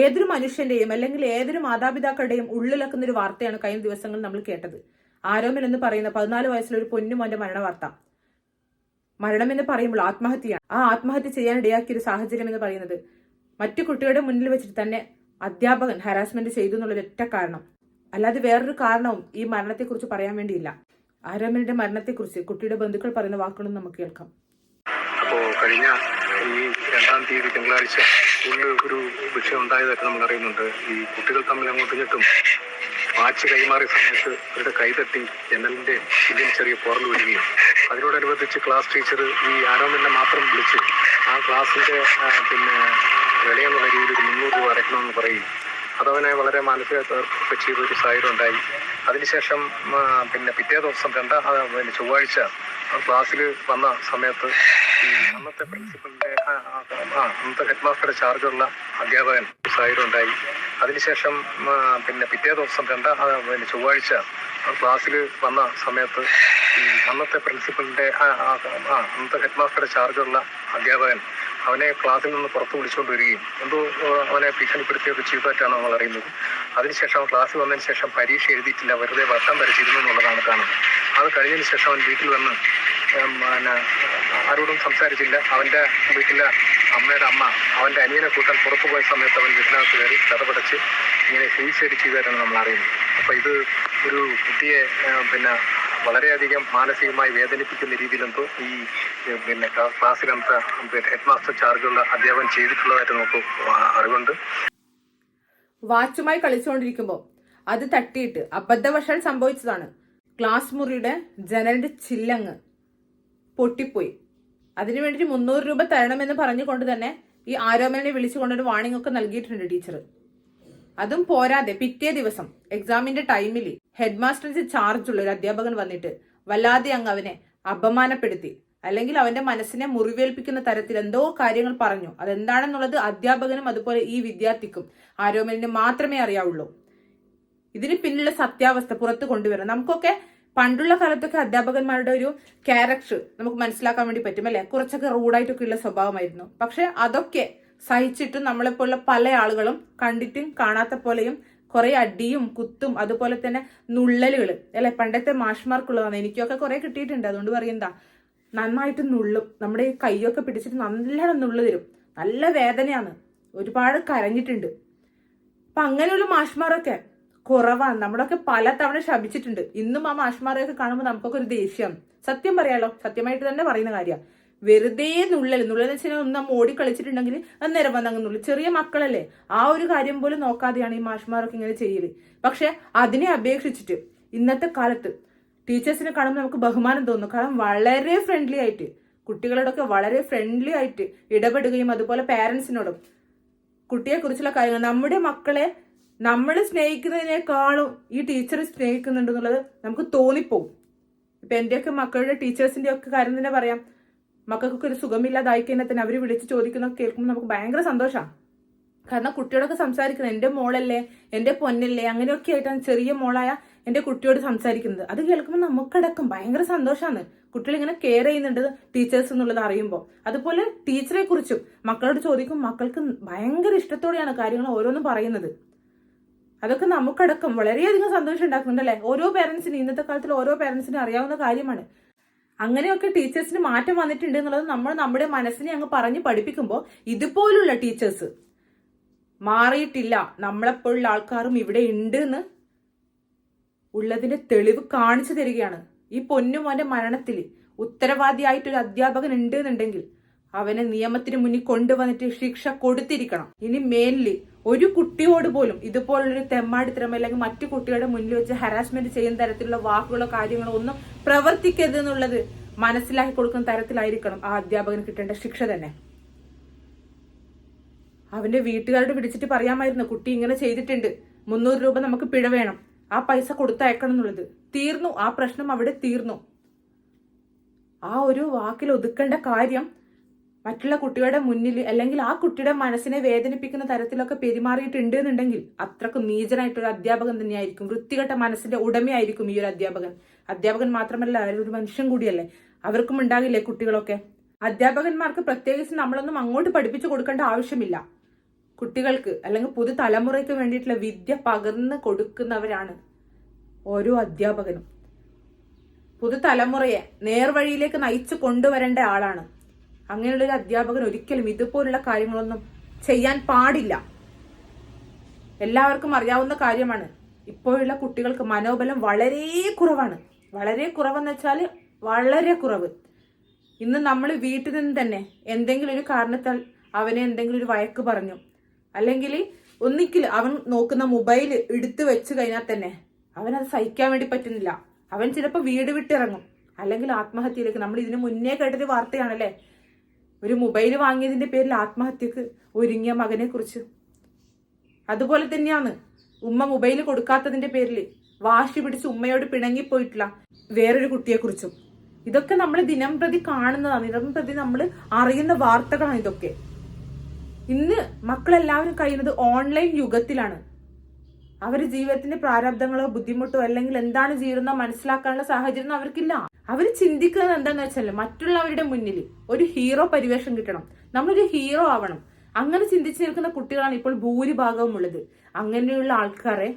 ഏതൊരു മനുഷ്യന്റെയും അല്ലെങ്കിൽ ഏതൊരു മാതാപിതാക്കളുടെയും ഉള്ളിലക്കുന്ന ഒരു വാർത്തയാണ് കഴിഞ്ഞ ദിവസങ്ങൾ നമ്മൾ കേട്ടത്. ആരോമൻ എന്ന് പറയുന്ന പതിനാല് വയസ്സിലെ ഒരു പൊന്നുമോന്റെ മരണ വാർത്ത മരണം എന്ന് പറയുമ്പോൾ ആത്മഹത്യയാണ്. ആ ആത്മഹത്യ ചെയ്യാൻ ഇടയാക്കിയ ഒരു സാഹചര്യം എന്ന് പറയുന്നത് മറ്റു കുട്ടികളുടെ മുന്നിൽ വെച്ചിട്ട് തന്നെ അധ്യാപകൻ ഹരാസ്മെന്റ് ചെയ്തു എന്നുള്ള ഒറ്റ കാരണം. അല്ലാതെ വേറൊരു കാരണവും ഈ മരണത്തെക്കുറിച്ച് പറയാൻ വേണ്ടിയില്ല. ആരോമലിന്റെ മരണത്തെക്കുറിച്ച് കുട്ടിയുടെ ബന്ധുക്കൾ പറയുന്ന വാക്കുകളും നമുക്ക് കേൾക്കാം. അപ്പോൾ കഴിഞ്ഞ ഈ രണ്ടാം തീയതി തിങ്കളാഴ്ച സ്കൂളിൽ ഒരു വിഷയം ഉണ്ടായതായിട്ട് നമ്മൾ അറിയുന്നുണ്ട്. ഈ കുട്ടികൾ തമ്മിൽ അങ്ങോട്ടും ഇങ്ങോട്ടും വാച്ച് കൈമാറിയ സമയത്ത് അവരുടെ കൈതട്ടി ജനലിന്റെ ഇതിൽ ചെറിയ പോറൽ വരികയും അതിനോടനുബന്ധിച്ച് ക്ലാസ് ടീച്ചർ ഈ ആരോമിനെ മാത്രം വിളിച്ച് ആ ക്ലാസ്സിന്റെ പിന്നെ വിലയെന്നുള്ള രീതിയിൽ ഒരു മുന്നൂറ് രൂപ അടയ്ക്കണമെന്ന് പറയും. അതവനെ വളരെ മാനസിക ചെയ്ത ഒരു സാഹചര്യം ഉണ്ടായി. അതിനുശേഷം പിന്നെ പിറ്റേ ദിവസം രണ്ടാം പിന്നെ ചൊവ്വാഴ്ച ക്ലാസ്സിൽ വന്ന സമയത്ത് അന്നത്തെ പ്രിൻസിപ്പലിന്റെ ആ, അന്നത്തെ ഹെഡ് മാസ്റ്ററുടെ ചാർജുള്ള അധ്യാപകൻ ഉണ്ടായി അതിനുശേഷം പിന്നെ പിറ്റേ ദിവസം രണ്ടാ പിന്നെ ചൊവ്വാഴ്ച ക്ലാസ്സിൽ വന്ന സമയത്ത് അന്നത്തെ പ്രിൻസിപ്പളിന്റെ ആ, അന്നത്തെ ഹെഡ് മാസ്റ്ററുടെ ചാർജുള്ള അധ്യാപകൻ അവനെ ക്ലാസ്സിൽ നിന്ന് പുറത്ത് വിളിച്ചുകൊണ്ട് വരികയും എന്തോ അവനെ ഭീഷണിപ്പെടുത്തിയൊക്കെ ചെയ്തതായിട്ടാണ് നമ്മൾ അറിയുന്നത് അതിനുശേഷം അവൻ ക്ലാസ്സിൽ വന്നതിന് ശേഷം പരീക്ഷ എഴുതിയിട്ടില്ല വെറുതെ വട്ടം വരച്ചിരുന്നു എന്നുള്ളതാണ് കാണുന്നത് അത് കഴിഞ്ഞതിന് ശേഷം അവൻ വീട്ടിൽ വന്ന് പിന്നെ ആരോടും സംസാരിച്ചില്ല. അവന്റെ വീട്ടിലെ അമ്മയുടെ അമ്മ അവന്റെ അനിയനെ കൂട്ടാൻ പുറത്തു പോയ സമയത്ത് അവൻ വീട്ടിനകത്ത് കയറി കഥപടച്ച് ഇങ്ങനെ സൂയിസൈഡ് ചെയ്തതായിട്ടാണ് നമ്മൾ അറിയുന്നത്. അപ്പൊ ഇത് ഒരു കുട്ടിയെ പിന്നെ വളരെയധികം മാനസികമായി വേദനിപ്പിക്കുന്ന രീതിയിലെന്തോ ഈ പിന്നെ ക്ലാ- ക്ലാസ്സിലത്തെ ഹെഡ് മാസ്റ്റർ ചാർജുള്ള അധ്യാപകൻ ചെയ്തിട്ടുള്ളതായിട്ട് നമുക്ക് അറിവുണ്ട്. വാച്ചുമായി കളിച്ചുകൊണ്ടിരിക്കുമ്പോൾ അത് തട്ടിയിട്ട് അബദ്ധവശാൽ സംഭവിച്ചതാണ്. ക്ലാസ് മുറിയുടെ ജനലിന്റെ ചില്ലങ്ങ് പൊട്ടിപ്പോയി. അതിനു വേണ്ടിയിട്ട് മുന്നൂറ് രൂപ തരണമെന്ന് പറഞ്ഞുകൊണ്ട് തന്നെ ഈ ആരോമലിനെ വിളിച്ചുകൊണ്ടൊരു വാണിംഗ് ഒക്കെ നൽകിയിട്ടുണ്ട് ടീച്ചർ അതും പോരാതെ പിറ്റേ ദിവസം എക്സാമിന്റെ ടൈമിൽ ഹെഡ് ചാർജ് ഉള്ള ഒരു അധ്യാപകൻ വന്നിട്ട് വല്ലാതെ അങ്ങ് അവനെ അപമാനപ്പെടുത്തി. അല്ലെങ്കിൽ അവന്റെ മനസ്സിനെ മുറിവേൽപ്പിക്കുന്ന തരത്തിൽ എന്തോ കാര്യങ്ങൾ പറഞ്ഞു. അതെന്താണെന്നുള്ളത് അധ്യാപകനും അതുപോലെ ഈ വിദ്യാർത്ഥിക്കും ആരോമലിന് മാത്രമേ അറിയാവുള്ളൂ. ഇതിന് പിന്നിലുള്ള സത്യാവസ്ഥ പുറത്തു കൊണ്ടുവരണം. നമുക്കൊക്കെ പണ്ടുള്ള കാലത്തൊക്കെ അധ്യാപകന്മാരുടെ ഒരു ക്യാരക്ടർ നമുക്ക് മനസ്സിലാക്കാൻ വേണ്ടി പറ്റും അല്ലെ? കുറച്ചൊക്കെ റൂഡായിട്ടൊക്കെ ഉള്ള സ്വഭാവമായിരുന്നു. പക്ഷെ അതൊക്കെ സഹിച്ചിട്ടും നമ്മളെപ്പോലുള്ള പല ആളുകളും കണ്ടിട്ടും കാണാത്ത പോലെയും കുറെ അടിയും കുത്തും അതുപോലെ തന്നെ നുള്ളലുകൾ അല്ലെ? പണ്ടത്തെ മാഷ്മാർക്കുള്ളതാണ്. എനിക്കൊക്കെ കുറെ കിട്ടിയിട്ടുണ്ട്. അതുകൊണ്ട് പറയുന്നതാ നന്നായിട്ട് നുള്ളും. നമ്മുടെ ഈ കൈയൊക്കെ പിടിച്ചിട്ട് നല്ലോണം നുള്ളു തരും. നല്ല വേദനയാണ്. ഒരുപാട് കരഞ്ഞിട്ടുണ്ട്. അപ്പൊ അങ്ങനെയുള്ള മാഷ്മാരൊക്കെ കുറവാണ്. നമ്മളൊക്കെ പല തവണ ശപിച്ചിട്ടുണ്ട്. ഇന്നും ആ മാഷ്മാരെയൊക്കെ കാണുമ്പോൾ നമുക്കൊക്കെ ഒരു ദേഷ്യം. സത്യം പറയാലോ. സത്യമായിട്ട് തന്നെ പറയുന്ന കാര്യം. വെറുതെ നുള്ളൽ നുള്ളൽ വെച്ചാൽ ഒന്ന് നമ്മ ഓടി കളിച്ചിട്ടുണ്ടെങ്കിൽ അന്നേരം വന്ന് അങ്ങ് നുള്ളി. ചെറിയ മക്കളല്ലേ. ആ ഒരു കാര്യം പോലും നോക്കാതെയാണ് ഈ മാഷ്മാരൊക്കെ ഇങ്ങനെ ചെയ്യൽ. പക്ഷെ അതിനെ അപേക്ഷിച്ചിട്ട് ഇന്നത്തെ കാലത്ത് ടീച്ചേഴ്സിനെ കാണുമ്പോൾ നമുക്ക് ബഹുമാനം തോന്നും. കാരണം വളരെ ഫ്രണ്ട്ലി ആയിട്ട് കുട്ടികളോടൊക്കെ വളരെ ഫ്രണ്ട്ലി ആയിട്ട് ഇടപെടുകയും അതുപോലെ പാരൻസിനോടും കുട്ടിയെക്കുറിച്ചുള്ള കാര്യങ്ങൾ. നമ്മുടെ മക്കളെ നമ്മൾ സ്നേഹിക്കുന്നതിനേക്കാളും ഈ ടീച്ചർ സ്നേഹിക്കുന്നുണ്ടെന്നുള്ളത് നമുക്ക് തോന്നിപ്പോവും. ഇപ്പൊ എന്റെയൊക്കെ മക്കളുടെ ടീച്ചേഴ്സിന്റെ ഒക്കെ കാര്യം തന്നെ പറയാം. മക്കൾക്കൊക്കെ ഒരു സുഖമില്ലാതായി കഴിഞ്ഞാൽ തന്നെ അവർ വിളിച്ച് ചോദിക്കുന്നൊക്കെ കേൾക്കുമ്പോൾ നമുക്ക് ഭയങ്കര സന്തോഷമാണ് കാരണം കുട്ടിയോടൊക്കെ സംസാരിക്കുന്നത് എന്റെ മോളല്ലേ? എന്റെ പൊന്നല്ലേ? അങ്ങനെയൊക്കെ ആയിട്ടാണ് ചെറിയ മോളായ എന്റെ കുട്ടിയോട് സംസാരിക്കുന്നത്. അത് കേൾക്കുമ്പോൾ നമുക്കടക്കം ഭയങ്കര സന്തോഷമാണ് കുട്ടികൾ ഇങ്ങനെ കെയർ ചെയ്യുന്നുണ്ട് ടീച്ചേഴ്സ് എന്നുള്ളത് അറിയുമ്പോൾ. അതുപോലെ ടീച്ചറെ കുറിച്ചും മക്കളോട് ചോദിക്കും മക്കൾക്ക് ഭയങ്കര ഇഷ്ടത്തോടെയാണ് കാര്യങ്ങൾ ഓരോന്നും പറയുന്നത്. അതൊക്കെ നമുക്കടക്കം വളരെയധികം സന്തോഷം ഉണ്ടാക്കുന്നുണ്ട് അല്ലെ ഓരോ പേരൻസിനും ഇന്നത്തെ കാലത്തിൽ ഓരോ പേരൻസിനും അറിയാവുന്ന കാര്യമാണ്. അങ്ങനെയൊക്കെ ടീച്ചേഴ്സിന് മാറ്റം വന്നിട്ടുണ്ട് എന്നുള്ളത് നമ്മൾ നമ്മുടെ മനസ്സിനെ അങ്ങ് പറഞ്ഞ് പഠിപ്പിക്കുമ്പോൾ ഇതുപോലുള്ള ടീച്ചേഴ്സ് മാറിയിട്ടില്ല. നമ്മളെപ്പോഴുള്ള ആൾക്കാരും ഇവിടെ ഉണ്ട് എന്ന് ഉള്ളതിന്റെ തെളിവ് കാണിച്ചു തരികയാണ്. ഈ പൊന്നുമോന്റെ മരണത്തിൽ ഉത്തരവാദിയായിട്ടൊരു അധ്യാപകൻ ഉണ്ട് എന്നുണ്ടെങ്കിൽ അവനെ നിയമത്തിന് മുന്നിൽ കൊണ്ടുവന്നിട്ട് ശിക്ഷ കൊടുത്തിരിക്കണം. ഇനി മെയിൻലി ഒരു കുട്ടിയോട് പോലും ഇതുപോലുള്ളൊരു തെമ്മാടിത്തരം അല്ലെങ്കിൽ മറ്റു കുട്ടികളുടെ മുന്നിൽ വെച്ച് ഹരാസ്മെന്റ് ചെയ്യുന്ന തരത്തിലുള്ള വാക്കുകളോ കാര്യങ്ങളോ ഒന്നും പ്രവർത്തിക്കരുത് എന്നുള്ളത് മനസ്സിലാക്കി കൊടുക്കുന്ന തരത്തിലായിരിക്കണം ആ അധ്യാപകന് കിട്ടേണ്ട ശിക്ഷ തന്നെ. അവന്റെ വീട്ടുകാരോട് പിടിച്ചിട്ട് പറയാമായിരുന്നു കുട്ടി ഇങ്ങനെ ചെയ്തിട്ടുണ്ട്. മുന്നൂറ് രൂപ നമുക്ക് പിഴ വേണം. ആ പൈസ കൊടുത്തയക്കണം എന്നുള്ളത്. തീർന്നു. ആ പ്രശ്നം അവിടെ തീർന്നു. ആ ഒരു വാക്കിൽ ഒതുക്കേണ്ട കാര്യം മറ്റുള്ള കുട്ടിയുടെ മുന്നിൽ അല്ലെങ്കിൽ ആ കുട്ടിയുടെ മനസ്സിനെ വേദനിപ്പിക്കുന്ന തരത്തിലൊക്കെ പെരുമാറിയിട്ടുണ്ട് എന്നുണ്ടെങ്കിൽ അത്രക്കും നീചനായിട്ടൊരു അധ്യാപകൻ തന്നെയായിരിക്കും. വൃത്തികെട്ട മനസ്സിന്റെ ഉടമയായിരിക്കും ഈ ഒരു അധ്യാപകൻ. അധ്യാപകൻ മാത്രമല്ല അവരൊരു മനുഷ്യൻ കൂടിയല്ലേ? അവർക്കും ഉണ്ടാകില്ലേ കുട്ടികളൊക്കെ? അധ്യാപകന്മാർക്ക് പ്രത്യേകിച്ച് നമ്മളൊന്നും അങ്ങോട്ട് പഠിപ്പിച്ചു കൊടുക്കേണ്ട ആവശ്യമില്ല. കുട്ടികൾക്ക് അല്ലെങ്കിൽ പുതുതലമുറയ്ക്ക് വേണ്ടിയിട്ടുള്ള വിദ്യ പകർന്ന് കൊടുക്കുന്നവരാണ് ഓരോ അധ്യാപകനും. പുതുതലമുറയെ നേർവഴിയിലേക്ക് നയിച്ചു കൊണ്ടുവരേണ്ട ആളാണ് അങ്ങനെയുള്ള ഒരു അധ്യാപകൻ ഒരിക്കലും ഇതുപോലുള്ള കാര്യങ്ങളൊന്നും ചെയ്യാൻ പാടില്ല. എല്ലാവർക്കും അറിയാവുന്ന കാര്യമാണ്. ഇപ്പോഴുള്ള കുട്ടികൾക്ക് മനോബലം വളരെ കുറവാണ്. വളരെ കുറവെന്ന് വെച്ചാൽ വളരെ കുറവ്. ഇന്ന് നമ്മൾ വീട്ടിൽ നിന്ന് തന്നെ എന്തെങ്കിലും ഒരു കാരണത്താൽ അവനെ എന്തെങ്കിലും ഒരു വഴക്ക് പറഞ്ഞു അല്ലെങ്കിൽ ഒന്നിക്കിൽ അവൻ നോക്കുന്ന മൊബൈൽ എടുത്തു വെച്ച് കഴിഞ്ഞാൽ തന്നെ അവനത് സഹിക്കാൻ വേണ്ടി പറ്റുന്നില്ല. അവൻ ചിലപ്പോൾ വീട് വിട്ടിറങ്ങും. അല്ലെങ്കിൽ ആത്മഹത്യയിലേക്ക്. നമ്മൾ ഇതിനു മുന്നേ കേട്ടൊരു വാർത്തയാണല്ലേ? ഒരു മൊബൈൽ വാങ്ങിയതിന്റെ പേരിൽ ആത്മഹത്യക്ക് ഒരുങ്ങിയ മകനെ കുറിച്ച്. അതുപോലെ തന്നെയാണ് ഉമ്മ മൊബൈൽ കൊടുക്കാത്തതിന്റെ പേരിൽ വാശി പിടിച്ച് ഉമ്മയോട് പിണങ്ങിപ്പോയിട്ടുള്ള വേറൊരു കുട്ടിയെക്കുറിച്ചും ഇതൊക്കെ നമ്മൾ ദിനം പ്രതി കാണുന്നതാണ്. ദിനം പ്രതി നമ്മൾ അറിയുന്ന വാർത്തകളാണ് ഇതൊക്കെ. ഇന്ന് മക്കളെല്ലാവരും കഴിയുന്നത് ഓൺലൈൻ യുഗത്തിലാണ്. അവർ ജീവിതത്തിന്റെ പ്രാരാബ്ദങ്ങളോ ബുദ്ധിമുട്ടോ അല്ലെങ്കിൽ എന്താണ് ജീവിതം മനസ്സിലാക്കാനുള്ള സാഹചര്യം അവർക്കില്ല. അവർ ചിന്തിക്കുന്നത് എന്താന്ന് വെച്ചാൽ മറ്റുള്ളവരുടെ മുന്നിൽ ഒരു ഹീറോ പരിവേഷം കിട്ടണം. നമ്മളൊരു ഹീറോ ആവണം. അങ്ങനെ ചിന്തിച്ചു നിൽക്കുന്ന കുട്ടികളാണ് ഇപ്പോൾ ഭൂരിഭാഗവും ഉള്ളത് അങ്ങനെയുള്ള ആൾക്കാരെ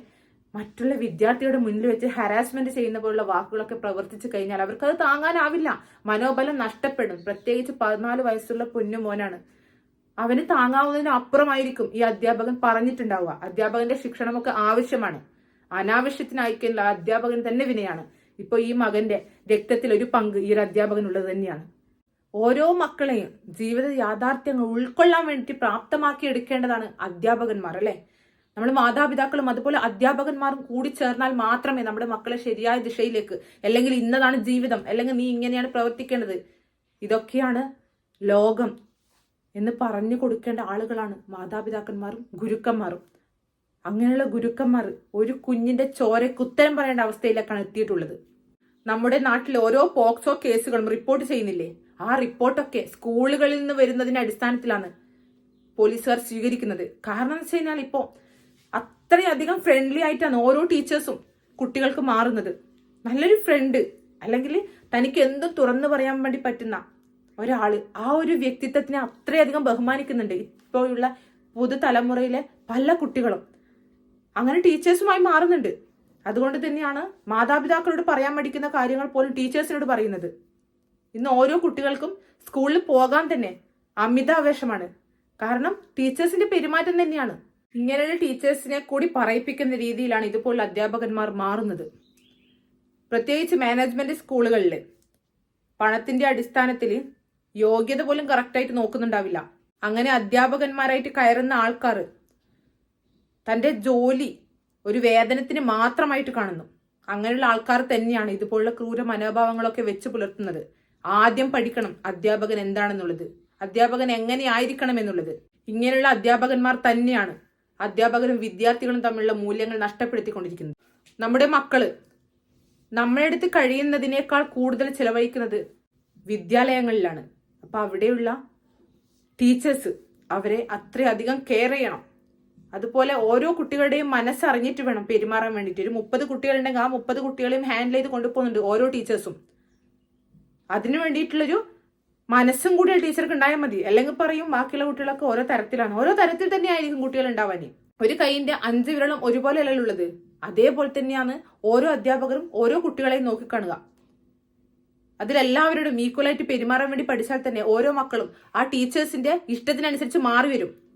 മറ്റുള്ള വിദ്യാർത്ഥിയുടെ മുന്നിൽ വെച്ച് ഹരാസ്മെന്റ് ചെയ്യുന്ന പോലുള്ള വാക്കുകളൊക്കെ പ്രവർത്തിച്ചു കഴിഞ്ഞാൽ അവർക്ക് അത് താങ്ങാനാവില്ല. മനോബലം നഷ്ടപ്പെടും. പ്രത്യേകിച്ച് പതിനാല് വയസ്സുള്ള പൊന്നു മോനാണ്. അവന് താങ്ങാവുന്നതിന് അപ്പുറമായിരിക്കും ഈ അധ്യാപകൻ പറഞ്ഞിട്ടുണ്ടാവുക. അധ്യാപകന്റെ ശിക്ഷണമൊക്കെ ആവശ്യമാണ്. അനാവശ്യത്തിനയക്കുന്ന അധ്യാപകൻ തന്നെ വിനയാണ്. ഇപ്പൊ ഈ മകന്റെ രക്തത്തിൽ ഒരു പങ്ക് ഈ ഒരു അധ്യാപകനുള്ളത് തന്നെയാണ്. ഓരോ മക്കളെയും ജീവിത യാഥാർത്ഥ്യങ്ങൾ ഉൾക്കൊള്ളാൻ വേണ്ടി പ്രാപ്തമാക്കി എടുക്കേണ്ടതാണ് അധ്യാപകന്മാർ അല്ലെ? നമ്മൾ മാതാപിതാക്കളും അതുപോലെ അധ്യാപകന്മാരും കൂടി ചേർന്നാൽ മാത്രമേ നമ്മുടെ മക്കളെ ശരിയായ ദിശയിലേക്ക് അല്ലെങ്കിൽ ഇന്നതാണ് ജീവിതം അല്ലെങ്കിൽ നീ ഇങ്ങനെയാണ് പ്രവർത്തിക്കേണ്ടത്. ഇതൊക്കെയാണ് ലോകം എന്ന് പറഞ്ഞു കൊടുക്കേണ്ട ആളുകളാണ് മാതാപിതാക്കന്മാരും ഗുരുക്കന്മാരും. അങ്ങനെയുള്ള ഗുരുക്കന്മാർ ഒരു കുഞ്ഞിന്റെ ചോരയ്ക്ക് ഉത്തരം പറയേണ്ട അവസ്ഥയിലേക്കാണ് എത്തിയിട്ടുള്ളത്. നമ്മുടെ നാട്ടിൽ ഓരോ പോക്സോ കേസുകളും റിപ്പോർട്ട് ചെയ്യുന്നില്ലേ? ആ റിപ്പോർട്ടൊക്കെ സ്കൂളുകളിൽ നിന്ന് വരുന്നതിന്റെ അടിസ്ഥാനത്തിലാണ് പോലീസുകാർ സ്വീകരിക്കുന്നത്. കാരണം എന്ന് വെച്ച് കഴിഞ്ഞാൽ ഇപ്പോൾ അത്രയധികം ഫ്രണ്ട്ലി ആയിട്ടാണ് ഓരോ ടീച്ചേഴ്സും കുട്ടികൾക്ക് മാറുന്നത്. നല്ലൊരു ഫ്രണ്ട് അല്ലെങ്കിൽ തനിക്ക് എന്തും തുറന്നു പറയാൻ വേണ്ടി പറ്റുന്ന ഒരാൾ ആ ഒരു വ്യക്തിത്വത്തിനെ അത്രയധികം ബഹുമാനിക്കുന്നുണ്ട്. ഇപ്പോഴുള്ള പുതുതലമുറയിലെ പല കുട്ടികളും അങ്ങനെ ടീച്ചേഴ്സുമായി മാറുന്നുണ്ട്. അതുകൊണ്ട് തന്നെയാണ് മാതാപിതാക്കളോട് പറയാൻ മടിക്കുന്ന കാര്യങ്ങൾ പോലും ടീച്ചേഴ്സിനോട് പറയുന്നത്. ഇന്ന് ഓരോ കുട്ടികൾക്കും സ്കൂളിൽ പോകാൻ തന്നെ അമിതാവേശമാണ് കാരണം ടീച്ചേഴ്സിന്റെ പെരുമാറ്റം തന്നെയാണ്. ഇങ്ങനെയുള്ള ടീച്ചേഴ്സിനെ കൂടി പറയിപ്പിക്കുന്ന രീതിയിലാണ് ഇതുപോലുള്ള അധ്യാപകന്മാർ മാറുന്നത്. പ്രത്യേകിച്ച് മാനേജ്മെന്റ് സ്കൂളുകളിൽ പണത്തിന്റെ അടിസ്ഥാനത്തിൽ യോഗ്യത പോലും കറക്റ്റായിട്ട് നോക്കുന്നുണ്ടാവില്ല. അങ്ങനെ അധ്യാപകന്മാരായിട്ട് കയറുന്ന ആൾക്കാർ തന്റെ ജോലി ഒരു വേതനത്തിന് മാത്രമായിട്ട് കാണുന്നു. അങ്ങനെയുള്ള ആൾക്കാർ തന്നെയാണ് ഇതുപോലുള്ള ക്രൂര മനോഭാവങ്ങളൊക്കെ വെച്ച് പുലർത്തുന്നത്. ആദ്യം പഠിക്കണം അധ്യാപകൻ എന്താണെന്നുള്ളത്. അധ്യാപകൻ എങ്ങനെ ആയിരിക്കണം എന്നുള്ളത്. ഇങ്ങനെയുള്ള അധ്യാപകന്മാർ തന്നെയാണ് അധ്യാപകരും വിദ്യാർത്ഥികളും തമ്മിലുള്ള മൂല്യങ്ങൾ നഷ്ടപ്പെടുത്തിക്കൊണ്ടിരിക്കുന്നത്. നമ്മുടെ മക്കൾ നമ്മുടെ അടുത്ത് കഴിയുന്നതിനേക്കാൾ കൂടുതൽ ചെലവഴിക്കുന്നത് വിദ്യാലയങ്ങളിലാണ്. അപ്പൊ അവിടെയുള്ള ടീച്ചേഴ്സ് അവരെ അത്രയധികം കെയർ ചെയ്യണം. അതുപോലെ ഓരോ കുട്ടികളുടെയും മനസ്സറിഞ്ഞിട്ട് വേണം പെരുമാറാൻ വേണ്ടിയിട്ട്. ഒരു മുപ്പത് കുട്ടികളുണ്ടെങ്കിൽ ആ മുപ്പത് കുട്ടികളെയും ഹാൻഡിൽ ചെയ്ത് കൊണ്ടുപോകുന്നുണ്ട് ഓരോ ടീച്ചേഴ്സും. അതിനു വേണ്ടിയിട്ടുള്ളൊരു മനസ്സും കൂടി ടീച്ചർക്ക് ഉണ്ടായാൽ മതി. അല്ലെങ്കിൽ പറയും ബാക്കിയുള്ള കുട്ടികളൊക്കെ ഓരോ തരത്തിലാണ്. ഓരോ തരത്തിൽ തന്നെയായിരിക്കും കുട്ടികൾ ഉണ്ടാവാൻ. ഒരു കൈയിന്റെ അഞ്ച് വിരളം ഒരുപോലെ അല്ലല്ലോ ഉള്ളത്. അതേപോലെ തന്നെയാണ് ഓരോ അധ്യാപകരും ഓരോ കുട്ടികളെയും നോക്കിക്കാണുക. അതിലെല്ലാവരോടും ഈക്വലായിട്ട് പെരുമാറാൻ വേണ്ടി പഠിച്ചാൽ തന്നെ ഓരോ മക്കളും ആ ടീച്ചേഴ്സിന്റെ ഇഷ്ടത്തിനനുസരിച്ച് മാറി വരും.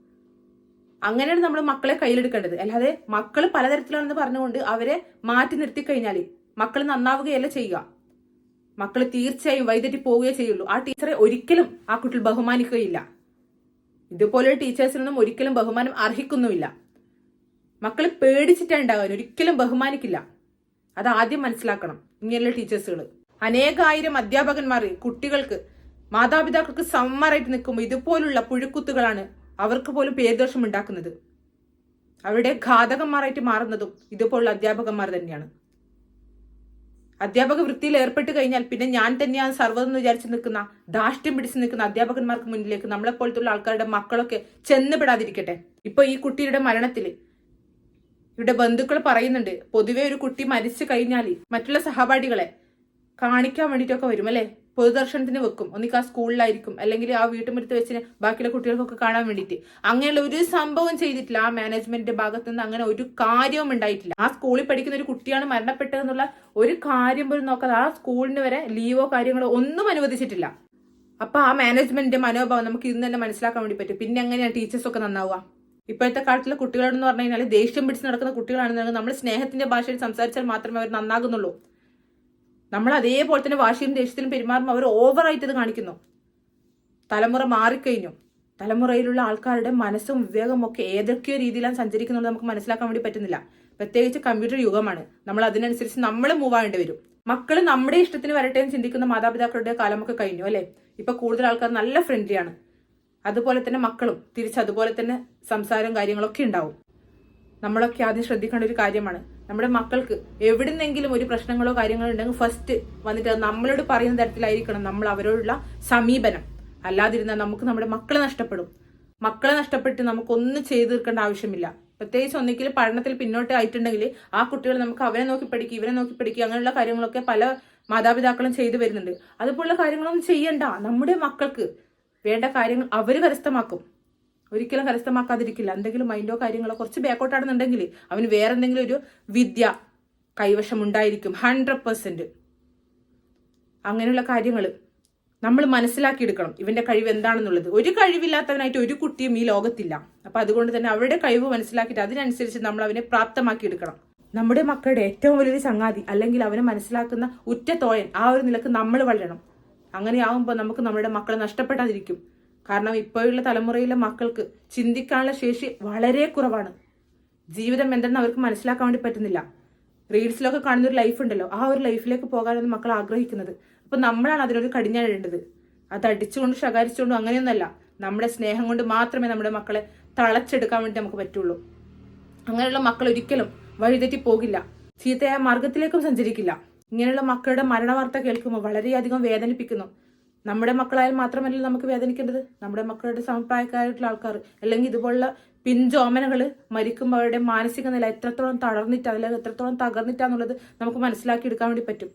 അങ്ങനെയാണ് നമ്മൾ മക്കളെ കയ്യിലെടുക്കേണ്ടത്. അല്ലാതെ മക്കൾ പലതരത്തിലാണെന്ന് പറഞ്ഞുകൊണ്ട് അവരെ മാറ്റി നിർത്തി കഴിഞ്ഞാൽ മക്കൾ നന്നാവുകയല്ല ചെയ്യുക. മക്കൾ തീർച്ചയായും വൈതെറ്റി പോവുകയേ ചെയ്യുള്ളൂ. ആ ടീച്ചറെ ഒരിക്കലും ആ കുട്ടികൾ ബഹുമാനിക്കുകയില്ല. ഇതുപോലെയുള്ള ടീച്ചേഴ്സിനൊന്നും ഒരിക്കലും ബഹുമാനം അർഹിക്കുന്നുമില്ല. മക്കൾ പേടിച്ചിട്ടാണ് ഉണ്ടാകാൻ ഒരിക്കലും ബഹുമാനിക്കില്ല. അത് ആദ്യം മനസ്സിലാക്കണം ഇങ്ങനെയുള്ള ടീച്ചേഴ്സുകൾ അനേകായിരം അധ്യാപകന്മാർ കുട്ടികൾക്ക് മാതാപിതാക്കൾക്ക് സമ്മറായിട്ട് നിൽക്കുമ്പോൾ ഇതുപോലുള്ള പുഴുക്കുത്തുകളാണ് അവർക്ക് പോലും പേരുദോഷം ഉണ്ടാക്കുന്നത്. അവരുടെ ഘാതകന്മാരായിട്ട് മാറുന്നതും ഇതുപോലുള്ള അധ്യാപകന്മാർ തന്നെയാണ്. അധ്യാപക വൃത്തിയിൽ ഏർപ്പെട്ട് കഴിഞ്ഞാൽ പിന്നെ ഞാൻ തന്നെയാണ് സർവതെന്ന് വിചാരിച്ച് നിൽക്കുന്ന ധാഷ്ട്യം പിടിച്ച് നിൽക്കുന്ന അധ്യാപകന്മാർക്ക് മുന്നിലേക്ക് നമ്മളെ പോലത്തുള്ള ആൾക്കാരുടെ മക്കളൊക്കെ ചെന്നപ്പെടാതിരിക്കട്ടെ ഇപ്പൊ ഈ കുട്ടിയുടെ മരണത്തിൽ ഇവിടെ ബന്ധുക്കൾ പറയുന്നുണ്ട് പൊതുവെ ഒരു കുട്ടി മരിച്ചു കഴിഞ്ഞാൽ മറ്റുള്ള സഹപാഠികളെ കാണിക്കാൻ വേണ്ടിയിട്ടൊക്കെ വരും അല്ലേ? പൊതുദർശനത്തിന് വെക്കും. ഒന്നിക്ക് ആ സ്കൂളിലായിരിക്കും. അല്ലെങ്കിൽ ആ വീട്ടുമുറ്റത്ത് വെച്ച് ബാക്കിയുള്ള കുട്ടികൾക്കൊക്കെ കാണാൻ വേണ്ടിയിട്ട്. അങ്ങനെയുള്ള ഒരു സംഭവം ചെയ്തിട്ടില്ല. ആ മാനേജ്മെന്റിന്റെ ഭാഗത്തു നിന്ന് അങ്ങനെ ഒരു കാര്യവും ഉണ്ടായിട്ടില്ല. ആ സ്കൂളിൽ പഠിക്കുന്ന ഒരു കുട്ടിയാണ് മരണപ്പെട്ടതെന്നുള്ള ഒരു കാര്യം പോലും നോക്കാതെ ആ സ്കൂളിന് വരെ ലീവോ കാര്യങ്ങളോ ഒന്നും അനുവദിച്ചിട്ടില്ല. അപ്പൊ ആ മാനേജ്മെന്റിന്റെ മനോഭാവം നമുക്ക് ഇന്ന് തന്നെ മനസ്സിലാക്കാൻ വേണ്ടി പറ്റും. പിന്നെ എങ്ങനെയാണ് ടീച്ചേഴ്സ് ഒക്കെ നന്നാവുക? ഇപ്പോഴത്തെ കാലത്തിലെ കുട്ടികളോടെന്ന് പറഞ്ഞു കഴിഞ്ഞാൽ ദേഷ്യം പിടിച്ച് നടക്കുന്ന കുട്ടികളാണെന്നുണ്ടെങ്കിൽ നമ്മൾ സ്നേഹത്തിന്റെ ഭാഷയിൽ സംസാരിച്ചാൽ മാത്രമേ അവർ നന്നാകുന്നുള്ളൂ. നമ്മൾ അതേപോലെ തന്നെ വാശിയും ദേഷ്യത്തിലും പെരുമാറുമ്പോൾ അവർ ഓവറായിട്ട് ഇത് കാണിക്കുന്നു. തലമുറ മാറിക്കഴിഞ്ഞു. തലമുറയിലുള്ള ആൾക്കാരുടെ മനസ്സും വിവേകമൊക്കെ ഒക്കെ ഏതൊക്കെയോ രീതിയിലാണ് സഞ്ചരിക്കുന്നത് നമുക്ക് മനസ്സിലാക്കാൻ വേണ്ടി പറ്റുന്നില്ല. പ്രത്യേകിച്ച് കമ്പ്യൂട്ടർ യുഗമാണ്. നമ്മൾ അതിനനുസരിച്ച് നമ്മൾ മൂവ് ആവേണ്ടി വരും. മക്കൾ നമ്മുടെ ഇഷ്ടത്തിന് വരട്ടെ എന്ന് ചിന്തിക്കുന്ന മാതാപിതാക്കളുടെ കാലമൊക്കെ കഴിഞ്ഞു അല്ലേ? ഇപ്പൊ കൂടുതൽ ആൾക്കാർ നല്ല ഫ്രണ്ട്ലിയാണ് അതുപോലെ തന്നെ മക്കളും തിരിച്ച് അതുപോലെ തന്നെ സംസാരം കാര്യങ്ങളൊക്കെ ഉണ്ടാവും. നമ്മളൊക്കെ ആദ്യം ശ്രദ്ധിക്കേണ്ട ഒരു കാര്യമാണ്. നമ്മുടെ മക്കൾക്ക് എവിടുന്നെങ്കിലും ഒരു പ്രശ്നങ്ങളോ കാര്യങ്ങളോ ഉണ്ടെങ്കിൽ ഫസ്റ്റ് വന്നിട്ട് നമ്മളോട് പറയുന്ന തരത്തിലായിരിക്കണം നമ്മൾ അവരോടുള്ള സമീപനം. അല്ലാതിരുന്നാൽ നമുക്ക് നമ്മുടെ മക്കളെ നഷ്ടപ്പെടും. മക്കളെ നഷ്ടപ്പെട്ട് നമുക്കൊന്നും ചെയ്തു തീർക്കേണ്ട ആവശ്യമില്ല. പ്രത്യേകിച്ച് ഒന്നിക്കൽ പഠനത്തിൽ പിന്നോട്ട് ആയിട്ടുണ്ടെങ്കിൽ ആ കുട്ടികൾ നമുക്ക് അവരെ നോക്കി പഠിക്കുക ഇവരെ നോക്കി പഠിക്കുക അങ്ങനെയുള്ള കാര്യങ്ങളൊക്കെ പല മാതാപിതാക്കളും ചെയ്തു വരുന്നുണ്ട്. അതുപോലുള്ള കാര്യങ്ങളൊന്നും ചെയ്യണ്ട. നമ്മുടെ മക്കൾക്ക് വേണ്ട കാര്യങ്ങൾ അവർ കരസ്ഥമാക്കും. ഒരിക്കലും കരസ്ഥമാക്കാതിരിക്കില്ല. എന്തെങ്കിലും മൈൻഡോ കാര്യങ്ങളോ കുറച്ച് ബാക്കോട്ടാണെന്നുണ്ടെങ്കിൽ അവന് വേറെ എന്തെങ്കിലും ഒരു വിദ്യ കൈവശം ഉണ്ടായിരിക്കും ഹൺഡ്രഡ് പെർസെന്റ് അങ്ങനെയുള്ള കാര്യങ്ങൾ നമ്മൾ മനസ്സിലാക്കിയെടുക്കണം. ഇവന്റെ കഴിവ് എന്താണെന്നുള്ളത്. ഒരു കഴിവില്ലാത്തവനായിട്ട് ഒരു കുട്ടിയും ഈ ലോകത്തില്ല. അപ്പൊ അതുകൊണ്ട് തന്നെ അവരുടെ കഴിവ് മനസ്സിലാക്കിയിട്ട് അതിനനുസരിച്ച് നമ്മൾ അവനെ പ്രാപ്തമാക്കിയെടുക്കണം. നമ്മുടെ മക്കളുടെ ഏറ്റവും വലിയൊരു ചങ്ങാതി അല്ലെങ്കിൽ അവനെ മനസ്സിലാക്കുന്ന ഉറ്റ തോയൻ ആ ഒരു നിലയ്ക്ക് നമ്മൾ വളരണം. അങ്ങനെയാവുമ്പോൾ നമുക്ക് നമ്മുടെ മക്കളെ നഷ്ടപ്പെടാതിരിക്കും. കാരണം ഇപ്പോഴുള്ള തലമുറയിലെ മക്കൾക്ക് ചിന്തിക്കാനുള്ള ശേഷി വളരെ കുറവാണ്. ജീവിതം എന്തെന്ന് അവർക്ക് മനസ്സിലാക്കാൻ വേണ്ടി പറ്റുന്നില്ല. റീൽസിലൊക്കെ കാണുന്ന ഒരു ലൈഫ് ഉണ്ടല്ലോ ആ ഒരു ലൈഫിലേക്ക് പോകാനാണ് മക്കൾ ആഗ്രഹിക്കുന്നത്. അപ്പൊ നമ്മളാണ് അതിനൊരു കടിഞ്ഞാഴേണ്ടത് അത് അടിച്ചുകൊണ്ട് ശകാരിച്ചുകൊണ്ടും അങ്ങനെയൊന്നല്ല. നമ്മുടെ സ്നേഹം കൊണ്ട് മാത്രമേ നമ്മുടെ മക്കളെ തളച്ചെടുക്കാൻ വേണ്ടി നമുക്ക് പറ്റുള്ളൂ. അങ്ങനെയുള്ള മക്കൾ ഒരിക്കലും വഴിതെറ്റി പോകില്ല. ചീത്തയായ മാർഗത്തിലേക്കും സഞ്ചരിക്കില്ല. ഇങ്ങനെയുള്ള മക്കളുടെ മരണവാർത്ത കേൾക്കുമ്പോൾ വളരെയധികം വേദനിപ്പിക്കുന്നു. നമ്മുടെ മക്കളായാൽ മാത്രമല്ല നമുക്ക് വേദനിക്കേണ്ടത്? നമ്മുടെ മക്കളുടെ സമപ്രായക്കാരായിട്ടുള്ള ആൾക്കാർ അല്ലെങ്കിൽ ഇതുപോലുള്ള പിഞ്ചോമനകൾ മരിക്കുമ്പോൾ അവരുടെ മാനസിക നില എത്രത്തോളം തളർന്നിട്ട് അല്ലെങ്കിൽ എത്രത്തോളം തകർന്നിട്ടാന്നുള്ളത് നമുക്ക് മനസ്സിലാക്കി എടുക്കാൻ വേണ്ടി പറ്റും.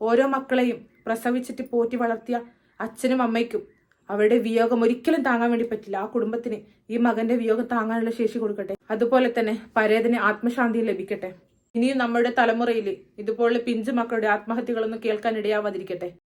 ഓരോ മക്കളെയും പ്രസവിച്ചിട്ട് പോറ്റി വളർത്തിയ അച്ഛനും അമ്മയ്ക്കും അവരുടെ വിയോഗം ഒരിക്കലും താങ്ങാൻ വേണ്ടി പറ്റില്ല. ആ കുടുംബത്തിന് ഈ മകന്റെ വിയോഗം താങ്ങാനുള്ള ശേഷി കൊടുക്കട്ടെ. അതുപോലെ തന്നെ പരേതന് ആത്മശാന്തി ലഭിക്കട്ടെ. ഇനിയും നമ്മുടെ തലമുറയിൽ ഇതുപോലുള്ള പിഞ്ചു മക്കളുടെ ആത്മഹത്യകളൊന്നും കേൾക്കാൻ ഇടയാവാതിരിക്കട്ടെ.